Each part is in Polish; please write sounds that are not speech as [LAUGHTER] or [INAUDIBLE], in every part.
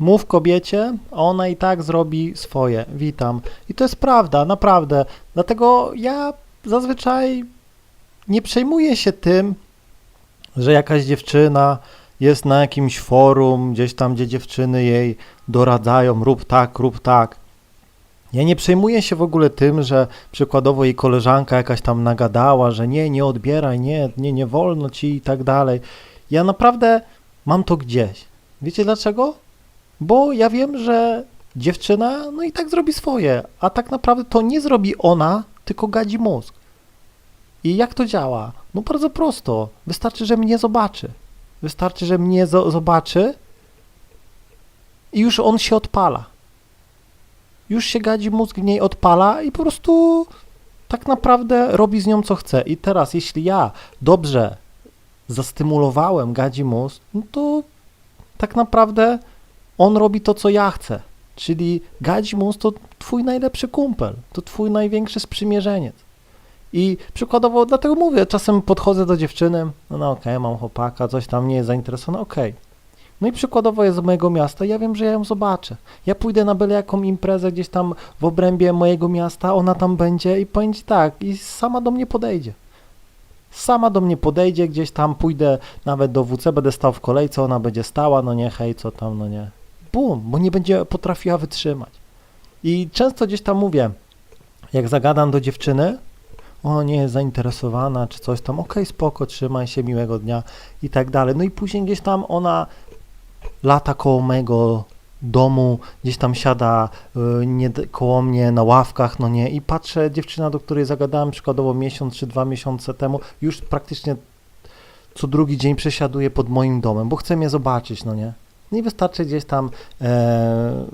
Mów kobiecie, ona i tak zrobi swoje. Witam. I to jest prawda, naprawdę. Dlatego ja zazwyczaj nie przejmuję się tym, że jakaś dziewczyna jest na jakimś forum, gdzieś tam, gdzie dziewczyny jej doradzają, rób tak, rób tak. Ja nie przejmuję się w ogóle tym, że przykładowo jej koleżanka jakaś tam nagadała, że nie, nie odbieraj, nie, nie, nie wolno ci i tak dalej. Ja naprawdę mam to gdzieś. Wiecie dlaczego? Bo ja wiem, że dziewczyna no i tak zrobi swoje, a tak naprawdę to nie zrobi ona, tylko gadzi mózg. I jak to działa? No bardzo prosto. Wystarczy, że mnie zobaczy. Wystarczy, że mnie zo- zobaczy i już on się odpala. Już się gadzi mózg w niej odpala i po prostu tak naprawdę robi z nią co chce. I teraz, jeśli ja dobrze zastymulowałem gadzi mózg, no to tak naprawdę on robi to, co ja chcę. Czyli gadzi mózg to twój najlepszy kumpel, to twój największy sprzymierzeniec. I przykładowo, dlatego mówię, czasem podchodzę do dziewczyny, no, no okej, mam chłopaka, coś tam nie jest zainteresowana, okej. No i przykładowo jest z mojego miasta, ja wiem, że ja ją zobaczę. Ja pójdę na byle jaką imprezę gdzieś tam w obrębie mojego miasta, ona tam będzie i ci tak, i sama do mnie podejdzie. Sama do mnie podejdzie, gdzieś tam pójdę nawet do WC, będę stał w kolejce, ona będzie stała, no nie, hej, co tam, no nie. Bum, bo nie będzie potrafiła wytrzymać. I często gdzieś tam mówię, jak zagadam do dziewczyny, o nie jest zainteresowana, czy coś tam, okej, spoko, trzymaj się, miłego dnia i tak dalej. No i później gdzieś tam ona lata koło mojego domu, gdzieś tam siada y, nie, koło mnie na ławkach, no nie, i patrzę, dziewczyna, do której zagadałem przykładowo miesiąc czy dwa miesiące temu, już praktycznie co drugi dzień przesiaduje pod moim domem, bo chce mnie zobaczyć, no nie. No i wystarczy gdzieś tam, e,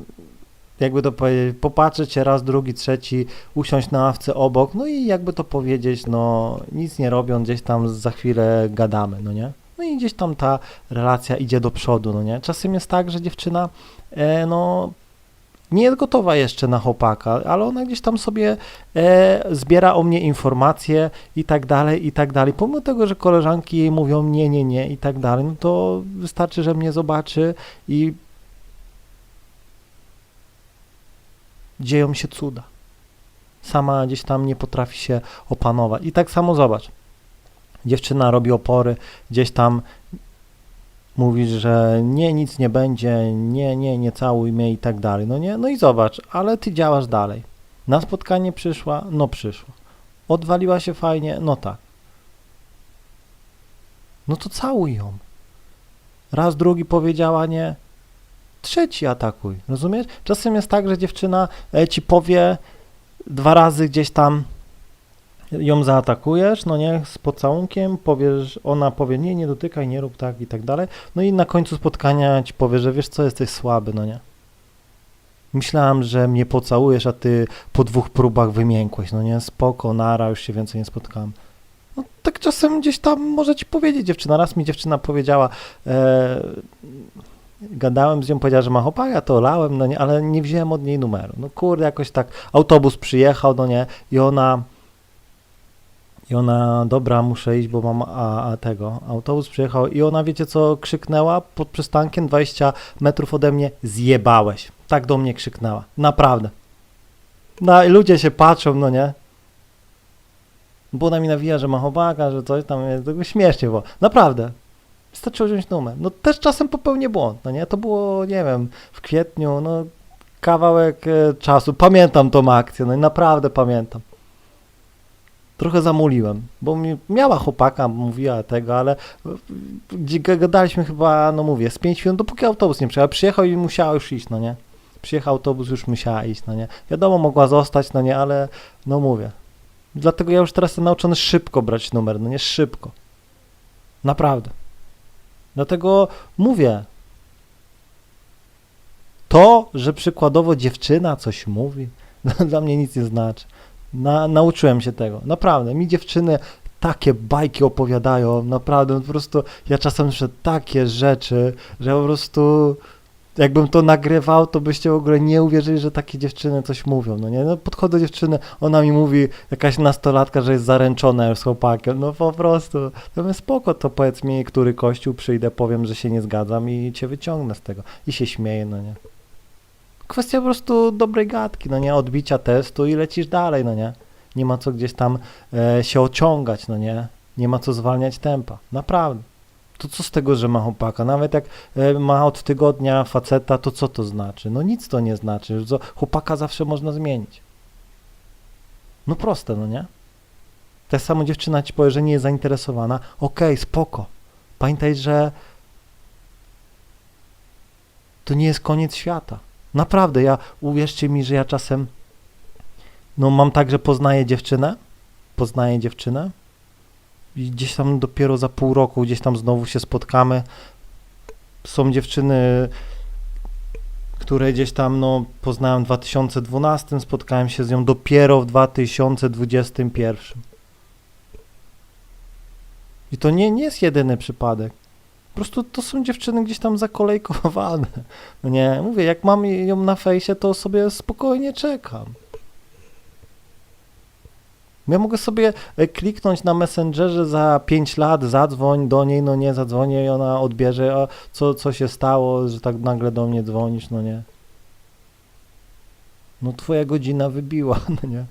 jakby to powiedzieć, popatrzeć się raz, drugi, trzeci, usiąść na ławce obok, no i jakby to powiedzieć, no nic nie robiąc, gdzieś tam za chwilę gadamy, no nie. No i gdzieś tam ta relacja idzie do przodu, no nie. Czasem jest tak, że dziewczyna, e, no nie jest gotowa jeszcze na chłopaka, ale ona gdzieś tam sobie e, zbiera o mnie informacje i tak dalej, i tak dalej. Pomimo tego, że koleżanki jej mówią nie, nie, nie i tak dalej, no to wystarczy, że mnie zobaczy i dzieją się cuda. Sama gdzieś tam nie potrafi się opanować. I tak samo zobacz. Dziewczyna robi opory, gdzieś tam mówisz, że nie, nic nie będzie, nie, nie, nie całuj mnie i tak dalej. No nie, no i zobacz, ale ty działasz dalej. Na spotkanie przyszła, no przyszła. Odwaliła się fajnie, no tak. No to całuj ją. Raz, drugi powiedziała nie, trzeci atakuj, rozumiesz? Czasem jest tak, że dziewczyna e, ci powie dwa razy gdzieś tam ją zaatakujesz, no nie, z pocałunkiem, powiesz, ona powie nie, nie dotykaj, nie rób tak i tak dalej, no i na końcu spotkania ci powie, że wiesz co, jesteś słaby, no nie. Myślałem, że mnie pocałujesz, a ty po dwóch próbach wymiękłeś, no nie, spoko, nara, już się więcej nie spotkałem. No tak czasem gdzieś tam może ci powiedzieć dziewczyna, raz mi dziewczyna powiedziała, e, gadałem z nią, powiedziała, że ma chłopaka, to olałem, no nie, ale nie wziąłem od niej numeru. No kurde, jakoś tak, autobus przyjechał, no nie, i ona, i ona, dobra, muszę iść, bo mam a, a tego, autobus przyjechał i ona, wiecie co, krzyknęła pod przystankiem 20 metrów ode mnie, zjebałeś. Tak do mnie krzyknęła, naprawdę. No i ludzie się patrzą, no nie. Bo ona mi nawija, że ma chłopaka, że coś tam jest, tego śmiesznie było. Naprawdę. Wystarczyło wziąć numer. No też czasem popełnię błąd, no nie? To było, nie wiem, w kwietniu, no kawałek e, czasu. Pamiętam tą akcję, no i naprawdę pamiętam. Trochę zamuliłem, bo mi miała chłopaka, mówiła tego, ale gdzie gadaliśmy chyba, no mówię, z 5 minut, dopóki autobus nie przyjechał. Przyjechał i musiała już iść, no nie? Przyjechał autobus, już musiała iść, no nie? Wiadomo, mogła zostać, no nie, ale no mówię. Dlatego ja już teraz jestem nauczony szybko brać numer, no nie szybko. Naprawdę. Dlatego mówię. To, że przykładowo dziewczyna coś mówi, [LAUGHS] dla mnie nic nie znaczy. Na, nauczyłem się tego. Naprawdę. Mi dziewczyny takie bajki opowiadają, naprawdę. Po prostu ja czasem słyszę takie rzeczy, że po prostu jakbym to nagrywał, to byście w ogóle nie uwierzyli, że takie dziewczyny coś mówią, no nie? No podchodzę do dziewczyny, ona mi mówi, jakaś nastolatka, że jest zaręczona już z chłopakiem, no po prostu, to mówię, spoko, to powiedz mi, który kościół przyjdę, powiem, że się nie zgadzam i cię wyciągnę z tego. I się śmieję, no nie? Kwestia po prostu dobrej gadki, no nie? Odbicia testu i lecisz dalej, no nie? Nie ma co gdzieś tam e, się ociągać, no nie? Nie ma co zwalniać tempa, naprawdę. To co z tego, że ma chłopaka? Nawet jak e, ma od tygodnia faceta, to co to znaczy? No nic to nie znaczy. Chłopaka zawsze można zmienić. No proste, no nie? Tak samo dziewczyna ci powie, że nie jest zainteresowana. Okej, spoko. Pamiętaj, że to nie jest koniec świata. Naprawdę, ja uwierzcie mi, że ja czasem no mam tak, że poznaję dziewczynę, poznaję dziewczynę i gdzieś tam dopiero za pół roku gdzieś tam znowu się spotkamy. Są dziewczyny, które gdzieś tam no poznałem w 2012, spotkałem się z nią dopiero w 2021. I to nie, nie jest jedyny przypadek. Po prostu to są dziewczyny gdzieś tam zakolejkowane. [LAUGHS] No nie, mówię, jak mam ją na fejsie, to sobie spokojnie czekam. Ja mogę sobie e, kliknąć na Messengerze za 5 lat, zadzwoń do niej, no nie, zadzwonię i ona odbierze, a co, co się stało, że tak nagle do mnie dzwonisz, no nie. No twoja godzina wybiła, [LAUGHS] no nie.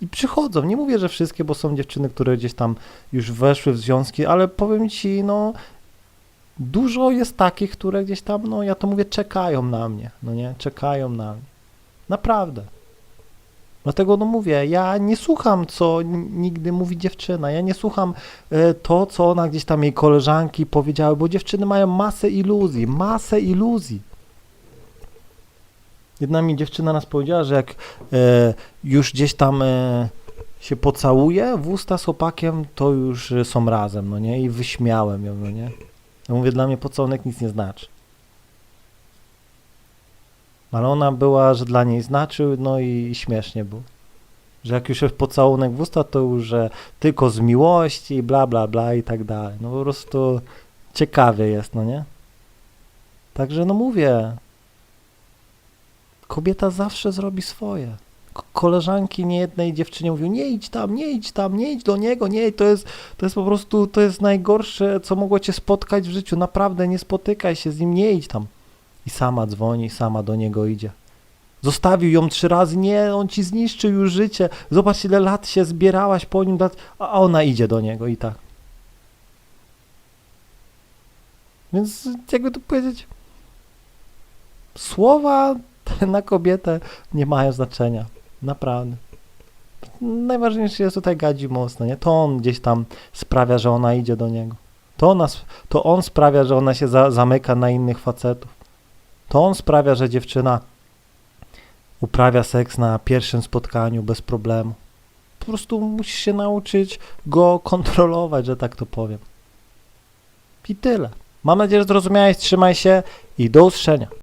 I przychodzą, nie mówię, że wszystkie, bo są dziewczyny, które gdzieś tam już weszły w związki, ale powiem ci, no dużo jest takich, które gdzieś tam, no ja to mówię, czekają na mnie, no nie, czekają na mnie. Naprawdę. Dlatego no mówię, ja nie słucham, co nigdy mówi dziewczyna. Ja nie słucham e, to, co ona gdzieś tam jej koleżanki powiedziały, bo dziewczyny mają masę iluzji, masę iluzji. Jedna mi dziewczyna nas powiedziała, że jak e, już gdzieś tam e, się pocałuje w usta z chłopakiem, to już e, są razem, no nie? I wyśmiałem ją, no nie? Ja mówię, dla mnie pocałunek nic nie znaczy. Ale ona była, że dla niej znaczył, no i śmiesznie było. Że jak już jest pocałunek w usta, to już, że tylko z miłości, bla, bla, bla i tak dalej. No po prostu ciekawie jest, no nie? Także no mówię, kobieta zawsze zrobi swoje. Ko- Koleżanki niejednej dziewczynie mówią, nie idź tam, nie idź tam, nie idź do niego, nie, to jest, to jest po prostu, to jest najgorsze, co mogło cię spotkać w życiu, naprawdę nie spotykaj się z nim, nie idź tam. I sama dzwoni, sama do niego idzie. Zostawił ją trzy razy, nie, on ci zniszczył już życie, zobacz ile lat się zbierałaś po nim, a ona idzie do niego i tak. Więc jakby to powiedzieć, słowa na kobietę nie mają znaczenia, naprawdę. Najważniejszy jest tutaj gadzi mocno, nie? To on gdzieś tam sprawia, że ona idzie do niego. To, ona, to on sprawia, że ona się za, zamyka na innych facetów. To on sprawia, że dziewczyna uprawia seks na pierwszym spotkaniu bez problemu. Po prostu musisz się nauczyć go kontrolować, że tak to powiem. I tyle. Mam nadzieję, że zrozumiałeś. Trzymaj się i do usłyszenia.